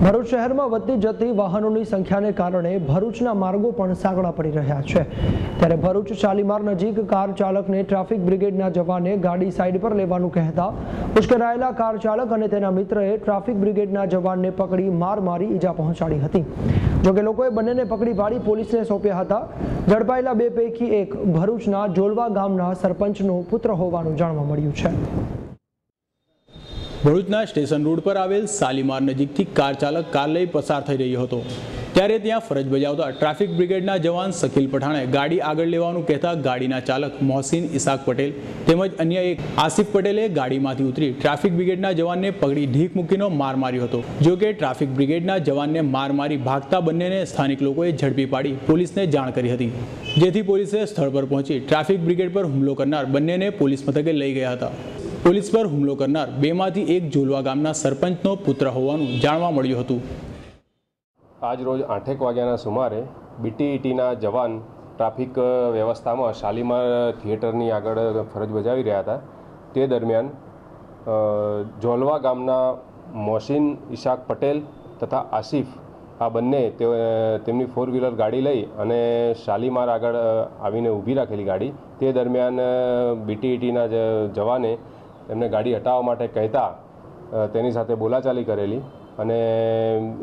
ભરૂચ શહેરમાં વધતી જતી વાહનોની સંખ્યાને કારણે ભરૂચના માર્ગો પણ સાંકડા પડી રહ્યા છે. ત્યારે ભરૂચ શાલીમાર નજીક કાર ચાલકને ટ્રાફિક બ્રિગેડના જવાને ગાડી સાઈડ પર લેવાનું કહેતા ઉશ્કેરાયેલા કાર ચાલક અને તેના મિત્રએ ટ્રાફિક બ્રિગેડના જવાનને પકડી માર મારી ઈજા પહોંચાડી હતી. જોકે લોકોએ બંનેને પકડી પાડી પોલીસને સોંપ્યા હતા. ઝડપાયેલા બે પૈકી એક ભરૂચના જોલવા ગામના સરપંચનો પુત્ર હોવાનું જાણવા મળ્યું છે. ભરૂચના સ્ટેશન રોડ પર આવેલ સાલીમાર નજીકથી કાર ચાલક કાર લઈ પસાર થઈ રહ્યો હતો. ત્યારે ત્યાં ફરજ બજાવતા ટ્રાફિક બ્રિગેડના જવાન શકીલ પઠાણે ગાડી આગળ લેવાનું કહેતા ગાડીના ચાલક મોહસિન ઇસાક પટેલ તેમજ અન્ય એક આસિફ પટેલે ગાડીમાંથી ઉતરી ટ્રાફિક બ્રિગેડના જવાનને પકડી ઢીક મૂકીનો માર માર્યો હતો. જો કે ટ્રાફિક બ્રિગેડના જવાનને માર મારી ભાગતા બંનેને સ્થાનિક લોકોએ ઝડપી પાડી પોલીસને જાણ કરી હતી. જેથી પોલીસે સ્થળ પર પહોંચી ટ્રાફિક બ્રિગેડ પર હુમલો કરનાર બંનેને પોલીસ મથકે લઈ ગયા હતા. પોલીસ પર હુમલો કરનાર બેમાંથી એક જોલવા ગામના સરપંચનો પુત્ર હોવાનું જાણવા મળ્યું હતું. આજ રોજ આઠેક વાગ્યાના સુમારે બીટીઈટીના જવાન ટ્રાફિક વ્યવસ્થામાં શાલીમાર થિયેટરની આગળ ફરજ બજાવી રહ્યા હતા. તે દરમિયાન જોલવા ગામના મોહસિન ઇશાક પટેલ તથા આસિફ આ બંને તેમની ફોર વ્હીલર ગાડી લઈ અને શાલીમાર આગળ આવીને ઊભી રાખેલી ગાડી. તે દરમિયાન બીટીઈટીના જવાને એમને ગાડી હટાવવા માટે કહેતા તેની સાથે બોલાચાલી કરેલી અને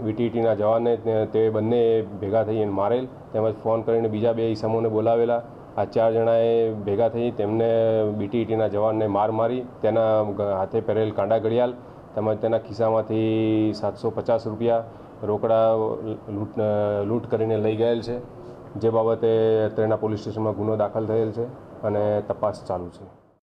વીટીટીના જવાનને તે- બંને ભેગા થઈ મારેલ. તેમજ ફોન કરીને બીજા બે ઈસમોને બોલાવેલા. આ ચાર જણાએ ભેગા થઈ તેમને બીટીઈટીના જવાનને માર મારી, તેના હાથે પહેરેલ કાંડા ઘડિયાળ તેમજ તેના ખિસ્સામાંથી સાતસો પચાસ રૂપિયા રોકડા લૂંટ લૂંટ કરીને લઈ ગયેલ છે. જે બાબતે અત્રેના પોલીસ સ્ટેશનમાં ગુનો દાખલ થયેલ છે અને તપાસ ચાલુ છે.